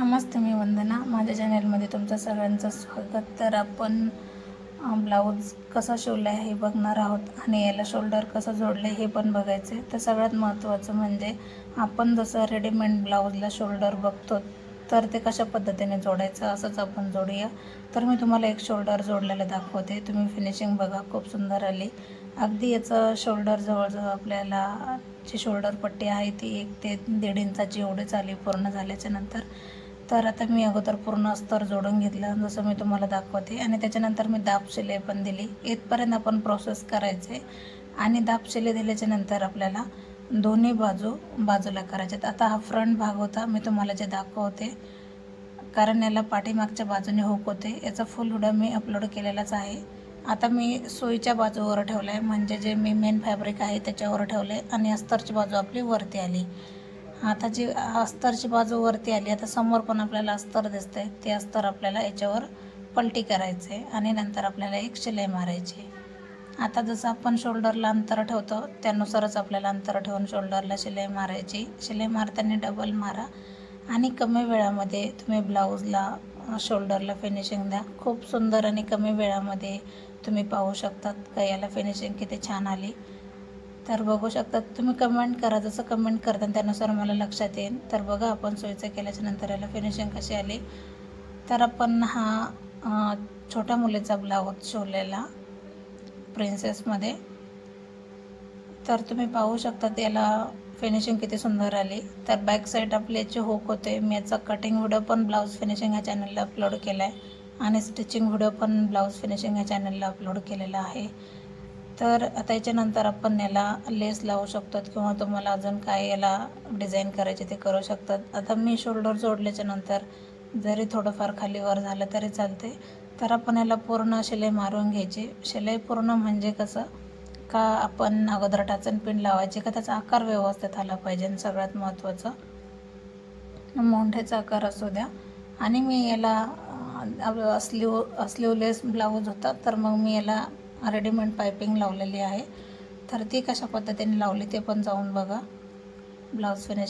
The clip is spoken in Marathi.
नमस्ते मी वंदना. माझ्या चॅनलमध्ये तुमचं सगळ्यांचं स्वागत. तर आपण ब्लाऊज कसा शिवला आहे हे बघणार आहोत आणि याला शोल्डर कसं जोडलं आहे हे पण बघायचं आहे तर सगळ्यात महत्त्वाचं म्हणजे आपण जसं रेडीमेड ब्लाऊजला शोल्डर बघतो तर ते कशा पद्धतीने जोडायचं असंच आपण जोडूया. तर मी तुम्हाला एक शोल्डर जोडलेलं दाखवते. तुम्ही फिनिशिंग बघा खूप सुंदर आली. अगदी याचं शोल्डर जवळजवळ आपल्याला जी शोल्डर पट्टी आहे ती एक ते दीड इंचाची एवढीच आली पूर्ण झाल्याच्यानंतर. तर आता मी अगोदर पूर्ण अस्तर जोडून घेतलं. जसं मी तुम्हाला दाखवते. आणि त्याच्यानंतर मी दाब शिलाई पण दिली. इथपर्यंत आपण प्रोसेस करायचे. आणि दाब शिलाई दिल्याच्या नंतर आपल्याला दोन्ही बाजू बाजूला करायच्यात. आता हा फ्रंट भाग होता. मी तुम्हाला जे दाखवते कारण याला पाठीमागच्या बाजूने हुक होते. याचा फुल हुडा मी अपलोड केलेलाच आहे. आता मी सोयीच्या बाजूवर ठेवलं आहे म्हणजे जे मी मेन फॅब्रिक आहे त्याच्यावर ठेवलं आहे आणि अस्तरची बाजू आपली वरती आली. आता जी अस्तरची बाजू वरती आली आता समोर पण आपल्याला अस्तर दिसतंय. ते अस्तर आपल्याला याच्यावर पलटी करायचे आणि नंतर आपल्याला एक शिलाई मारायची आता जसं आपण शोल्डरला अंतर ठेवतो त्यानुसारच आपल्याला अंतर ठेवून शोल्डरला शिलाई मारायची. शिलाई मारताना डबल मारा आणि कमी वेळामध्ये तुम्ही ब्लाऊजला शोल्डरला फिनिशिंग द्या. खूप सुंदर आणि कमी वेळामध्ये तुम्ही पाहू शकतात का याला फिनिशिंग किती छान आली. तर बघू शकतात तुम्ही कमेंट करा जसं कमेंट करता त्यानुसार मला लक्षात येईल. तर बघा आपण सोयीचं केल्याच्यानंतर याला फिनिशिंग कशी आली? तर आपण हा छोट्या मुलीचा ब्लाऊज शिवलेला प्रिन्सेसमध्ये तर तुम्ही पाहू शकतात याला फिनिशिंग किती सुंदर आली. तर बॅक साईड आपले जे होक होते. मी याचा कटिंग व्हिडिओ पण ब्लाऊज फिनिशिंग ह्या चॅनलला अपलोड केला आहे आणि स्टिचिंग व्हिडिओ पण ब्लाऊज फिनिशिंग ह्या चॅनलला अपलोड केलेला आहे. तर आता याच्यानंतर आपण याला लेस लावू शकतात किंवा तुम्हाला अजून काय याला डिझाईन करायचे ते करू शकतात. आता मी शोल्डर जोडल्याच्या नंतर जरी थोडंफार खाली वर झालं तरी चालते तर आपण याला पूर्ण शिलाई मारून घ्यायची. शिलाई पूर्ण म्हणजे कसं? का आपण अगोदर टाचन पिन लावायची का त्याचा आकार व्यवस्थित आला पाहिजे? सगळ्यात महत्त्वाचं मोंढ्याचा आकार असू द्या. आणि मी याला स्लीव स्लीवलेस ब्लाऊज होता तर मग मी याला रेडीमेड पायपिंग लावलेली आहे. तर ती कशा पद्धतीने लावली ते पण जाऊन बघा. Blouse finish